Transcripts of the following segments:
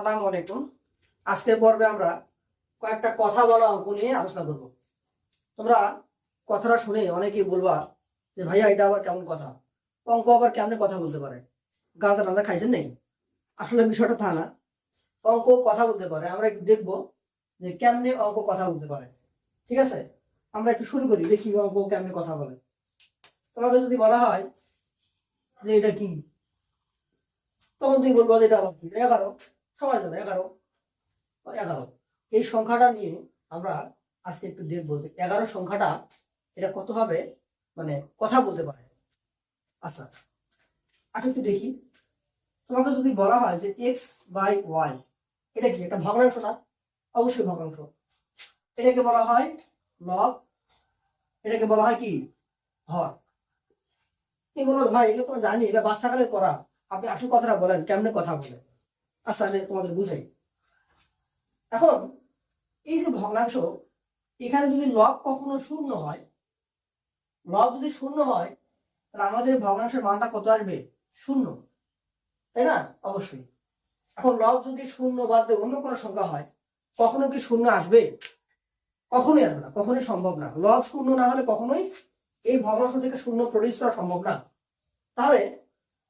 সালাম আলাইকুম। আজকের পর্বে আমরা কয়েকটা কথা বলা অঙ্ক নিয়ে আলোচনা করব। তোমরা কথাটা শুনে অনেকেই বলবা যে, ভাইয়া, এটা আবার কেমন কথা? অঙ্ক আবার কেমনে কথা বলতে পারে? গাঁদা টান্দা খাইছেন নাকি? আসলে বিষয়টা তা না। অঙ্ক কথা বলতে পারে। আমরা একটু দেখব যে কেমনে অঙ্ক কথা বলতে পারে। ঠিক আছে? আমরা একটু শুরু করি, দেখি অঙ্ক কেমনে কথা বলে। তোমাকে যদি বলা হয় যে, এটা কি? তখন তুই বলব যে, এটা আবার এগারো। সবাই জানো, এগারো। এগারো। এই সংখ্যাটা নিয়ে আমরা আজকে একটু দেখব যে এগারো সংখ্যাটা এটা কতভাবে মানে কথা বলতে পারে। আচ্ছা আচ্ছা একটু দেখি। তোমাকে যদি বলা হয় যে এক্স বাই ওয়াই এটা কি একটা ভগ্নাংশ না? অবশ্যই ভগ্নাংশ। এটাকে বলা হয় লব এটাকে বলা হয় কি? হর এগুলো ভাই, এগুলো তো জানি, এটা বাচ্চাকালে পড়া আপনি আসল কথাটা বলেন, কেমনে কথা বলেন? আচ্ছা আমি তোমাদের বুঝাই। এখন, এই যে ভগ্নাংশ, এখানে যদি লব কখনো শূন্য হয়, লব যদি শূন্য হয়, তাহলে আমাদের ভগ্নাংশের মানটা কত আসবে? শূন্য। তাই না? অবশ্যই। এখন লব যদি শূন্য বাদ দিয়ে অন্য কোনো সংখ্যা হয়, কখনো কি শূন্য আসবে? কখনোই আসবে না, কখনোই সম্ভব না। লব শূন্য না হলে কখনোই এই ভগ্নাংশ থেকে শূন্য প্রডিউস করা সম্ভব না। তাহলে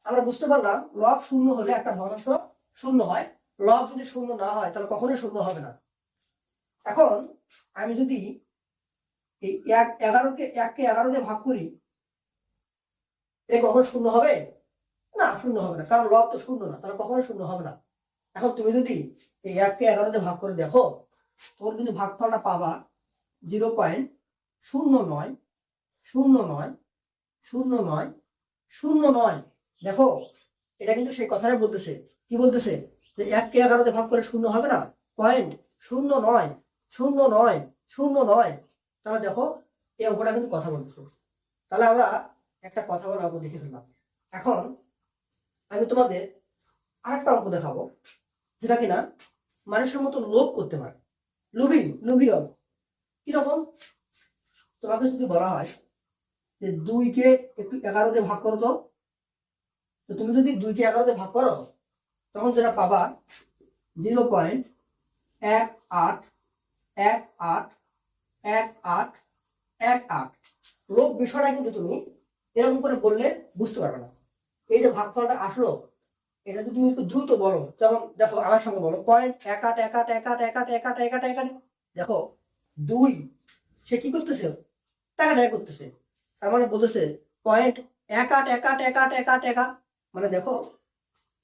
আমরা বুঝতে পারলাম, লব শূন্য হলে একটা ভগ্নাংশ শূন্য হয়। লব যদি শূন্য না হয়, তাহলে কখনোই শূন্য হবে না। এখন আমি যদি এই এগারোকে, এককে এগারো দিয়ে ভাগ করি, এ কখন শূন্য হবে? না, শূন্য হবে না। কারণ লব তো শূন্য না, তাহলে কখনোই শূন্য হবে না। এখন তুমি যদি এই এককে এগারো দিয়ে ভাগ করে দেখো, তোমার কিন্তু ভাগফলটা পাবা জিরো পয়েন্ট শূন্য নয় শূন্য নয় শূন্য নয় শূন্য নয়। দেখো, এটা কিন্তু সেই কথাটাই বলতেছে। কি বলতেছে? যে এককে এগারোতে ভাগ করে শূন্য হবে না? পয়েন্ট শূন্য নয় শূন্য নয় শূন্য নয়। তাহলে দেখো, এই অঙ্কটা কিন্তু কথা বলতেছে। তাহলে আমরা একটা কথা বলা অঙ্ক দেখে ফেললাম। এখন আমি তোমাদের আরেকটা অঙ্ক দেখাবো, যেটা কিনা মানুষের মতো লোভ করতে পারে। লুবি লুবি অঙ্ক কীরকম? তোমাকে যদি বলা হয় যে দুইকে একটু এগারো দিয়ে ভাগ করো তো তুমি যদি দুইকে এগারো দিয়ে ভাগ করো তখন যেটা পাবা জিরো পয়েন্ট এক আট এক আট এক আট এক আট লোক বিষয়টা কিন্তু তুমি এরকম করে বললে বুঝতে পারবে না এই যে ভাগফলটা আসলো এটা যদি তুমি একটু দ্রুত বলো যেমন দেখো আমার সঙ্গে বলো পয়েন্ট এক আট এক আট এক আট এক আট এক আট এক আট এক আট দেখো দুই সে কি করতেছে টাকা টাকা করতেছে তার মানে বলতেছে পয়েন্ট এক আট এক আট এক আট এক আট এক আট মানে দেখো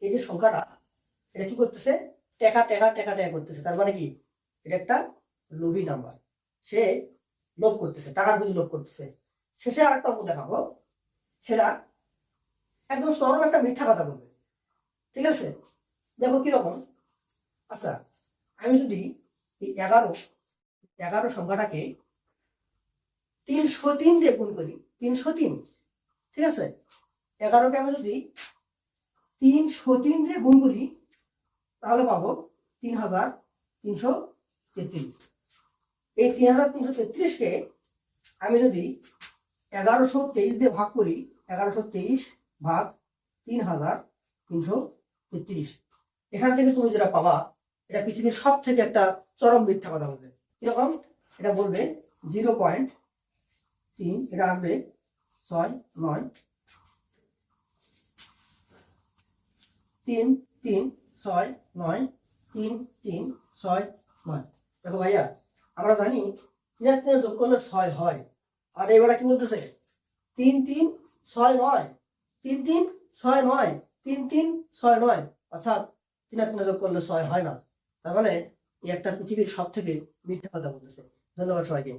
এই যে সংখ্যাটা এটা কি করতেছে? টেকা টেকা টেকা টেকা করতেছে। তার মানে কি? এটা একটা লোভী নাম্বার সে লোভ করতেছে, টাকার বুঝি লোভ করতেছে। শেষে আরেকটা অঙ্ক দেখাবো। সেটা একদম চরম একটা মিথ্যা কথা বলবে। ঠিক আছে? দেখো কীরকম আচ্ছা আমি যদি এই এগারো এগারো সংখ্যাটাকে তিনশো তিন দিয়ে গুণ করি, তিনশো তিন, ঠিক আছে? এগারোকে আমি যদি তিনশো তিন দিয়ে গুণ করি তাহলে পাবো তিন হাজার তিনশো তেত্রিশ। এই তিন হাজার তিনশো তেত্রিশকে আমি যদি এগারোশো তেইশ দিয়ে ভাগ করি, এগারোশো তেইশ ভাগ তিন হাজার তিনশো তেত্রিশ। এখান থেকে তুমি যেটা পাবা, এটা পৃথিবীর সব থেকে একটা চরম মিথ্যা কথা বলবে। কীরকম? এটা বলবে জিরো পয়েন্ট তিন, এটা আসবে ছয়, নয়, তিন তিন ছয় নয় তিন তিন ছয় নয়। দেখো ভাইয়া, আমরা জানি তিন আর যোগ করলে ছয় হয়। আর এবারে কি বলতেছে? তিন তিন ছয় নয়, তিন তিন ছয় নয়, তিন তিন ছয় নয়। অর্থাৎ তিন আর যোগ করলে ছয় হয় না। তার মানে একটা পৃথিবীর সব থেকে মিথ্যা কথা বলতেছে। ধন্যবাদ সবাইকে।